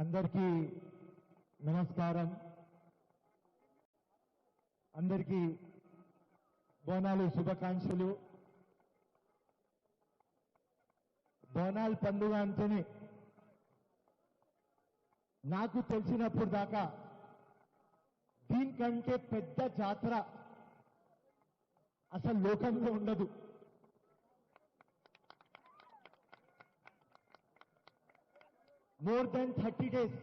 అందరికీ నమస్కారం. అందరికీ బోనాలు శుభాకాంక్షలు. బోనాల్ పండుగ అంటేనే నాకు తెలిసినప్పుడు దాకా దీనికంటే పెద్ద జాతర అసలు లోకంలో ఉండదు. మోర్ దెన్ థర్టీ డేస్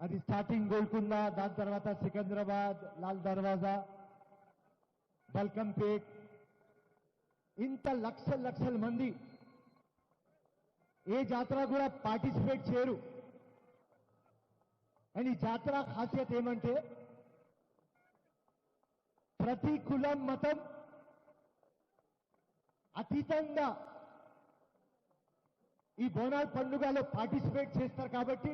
అది స్టార్టింగ్ గోల్కొండ దాని తర్వాత సికింద్రాబాద్ లాల్ దర్వాజా బల్కంపేట్. ఇంత లక్షల లక్షల మంది ఏ జాతర కూడా పార్టిసిపేట్ చేయరు. అండ్ ఈ జాతర ఖాసియత్ ఏమంటే ప్రతి కులం మతం అతీతంగా ఈ బోనాల్ పండుగలో పార్టిసిపేట్ చేస్తారు కాబట్టి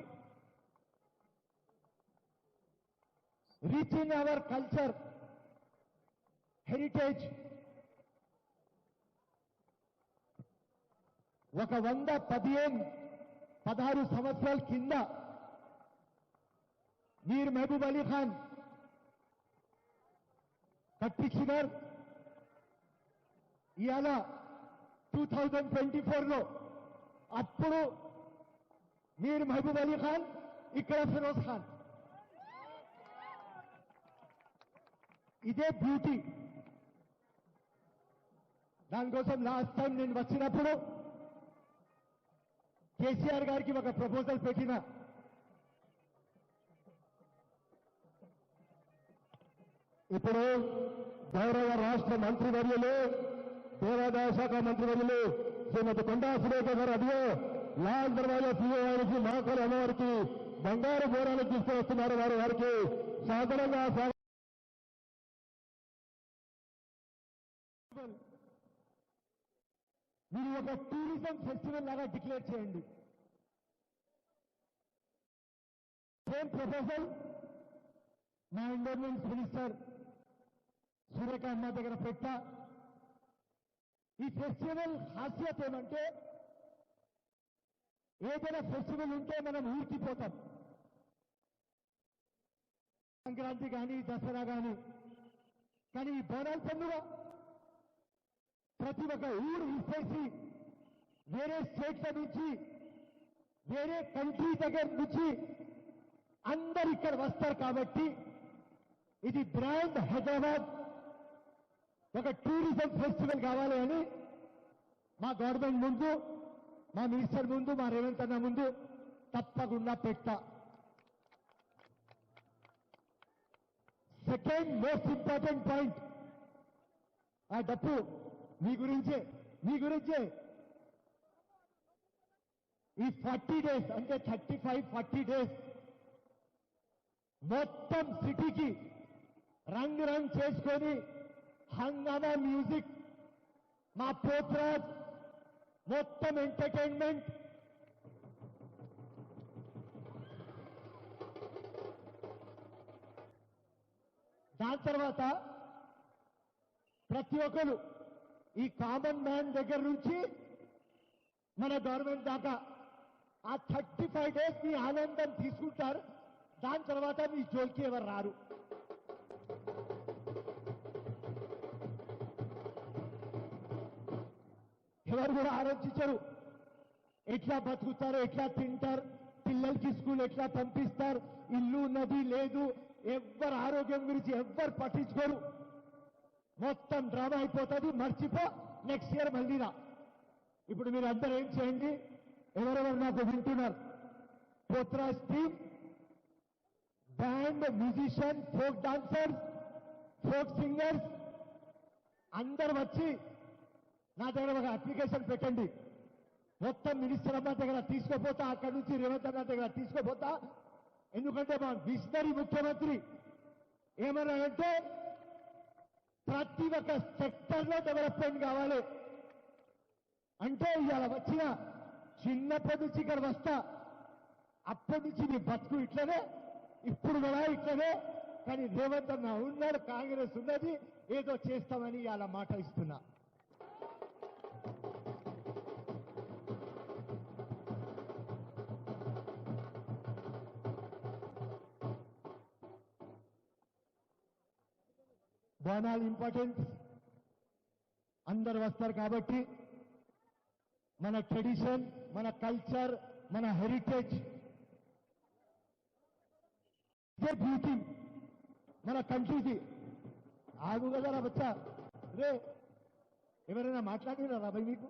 రీచింగ్ అవర్ కల్చర్ హెరిటేజ్. ఒక వంద పదిహేను పదహారు సంవత్సరాల కింద మీర్ మహబూబ్ అలీ ఖాన్ కట్టించినారు ఇవాళ టూ థౌజండ్ ట్వంటీ ఫోర్లో అప్పుడు మీరు మహబూబ్ అలీ ఖాన్ ఇక్కడ ఫిరోజ్ ఖాన్. ఇదే బ్యూటీ దానికోసం లాస్ట్ టైం నేను వచ్చినప్పుడు కేసీఆర్ గారికి ఒక ప్రపోజల్ పెట్టిన. ఇప్పుడు గౌరవ రాష్ట్ర మంత్రివర్యులు దేవాదాయ శాఖ మంత్రివర్యులు శ్రీమతి కొండా సురేఖ గారు అదిగో లాల్ దర్వాజా సీఓ వారికి మహాకలి అమ్మవారికి బంగారు బోరాలు తీసుకువస్తున్నారు వారు వారికి. సాధారణంగా మీరు ఒక టూరిజం ఫెస్టివల్ లాగా డిక్లేర్ చేయండి. సేమ్ ప్రపోజల్ మా ఎండోర్మెంట్స్ మినిస్టర్ సురేఖ అమ్మ దగ్గర పెట్టా. ఈ ఫెస్టివల్ హాస్యత ఏమంటే ఏదైనా ఫెస్టివల్ ఉంటే మనం ఊరికిపోతాం. సంక్రాంతి కానీ దసరా కానీ కానీ ఈ బోనాల పండుగ ప్రతి ఒక్క ఊరు ఇచ్చేసి వేరే స్టేట్ల నుంచి వేరే కంట్రీ దగ్గర నుంచి అందరు ఇక్కడ వస్తారు కాబట్టి ఇది బ్రాండ్ హైదరాబాద్. ఒక టూరిజం ఫెస్టివల్ కావాలి అని మా గవర్నమెంట్ ముందు మా మినిస్టర్ ముందు మా రేవంత్ అన్న ముందు తప్పకుండా పెట్టా. సెకండ్ మోస్ట్ ఇంపార్టెంట్ పాయింట్ ఆ డప్పు మీ గురించే మీ గురించే. ఈ ఫార్టీ డేస్ అంటే థర్టీ ఫైవ్ ఫార్టీ డేస్ మొత్తం సిటీకి రంగ్ రంగ్ చేసుకొని హంగామా మ్యూజిక్ మా పోత్రాజ్ మొత్తం ఎంటర్టైన్మెంట్. దాని తర్వాత ప్రతి ఒక్కరు ఈ కామన్ మ్యాన్ దగ్గర నుంచి మన గవర్నమెంట్ దాకా ఆ థర్టీ ఫైవ్ డేస్ మీ ఆనందం తీసుకుంటారు. దాని తర్వాత మీ జోలికి ఎవరు రారు? ఎవరు కూడా ఆలోచించరు. ఎట్లా బతుకుతారు ఎట్లా తింటారు పిల్లలకి స్కూల్ ఎట్లా పంపిస్తారు ఇల్లు నది లేదు ఎవ్వరు ఆరోగ్యం గురించి ఎవ్వరు పట్టించుకోరు. మొత్తం డ్రామా అయిపోతుంది మర్చిపో నెక్స్ట్ ఇయర్ మళ్ళీరా ఇప్పుడు మీరు అందరూ ఏం చేయండి? ఎవరెవరు నాకు వింటున్నారు? పోత్రాస్ team band musician folk dancers folk singers అందరు వచ్చి నా దగ్గర ఒక అప్లికేషన్ పెట్టండి. మొత్తం మినిస్టర్ అమ్మ దగ్గర తీసుకోపోతా అక్కడి నుంచి రేవంత్ అన్న దగ్గర తీసుకోపోతా. ఎందుకంటే మా విషనరీ ముఖ్యమంత్రి ఏమన్నాడంటే ప్రతి ఒక్క సెక్టర్లో డెవలప్మెంట్ కావాలి. అంటే ఇవాళ వచ్చిన చిన్నప్పటి నుంచి ఇక్కడ వస్తా. అప్పటి నుంచి నీ బతుకు ఇట్లనే ఇప్పుడు కూడా ఇట్లనే. కానీ రేవంత్ అన్న ఉన్నారు కాంగ్రెస్ ఉన్నది ఏదో చేస్తామని ఇవాళ మాట ఇస్తున్నా. బోనాలు ఇంపార్టెంట్ అందరు వస్తారు కాబట్టి మన ట్రెడిషన్ మన కల్చర్ మన హెరిటేజ్ బ్యూటీ మన కంట్రీకి ఆగు కదా రా బచ్చా. రే ఎవరైనా మాట్లాడినారా భయ్ మీకు?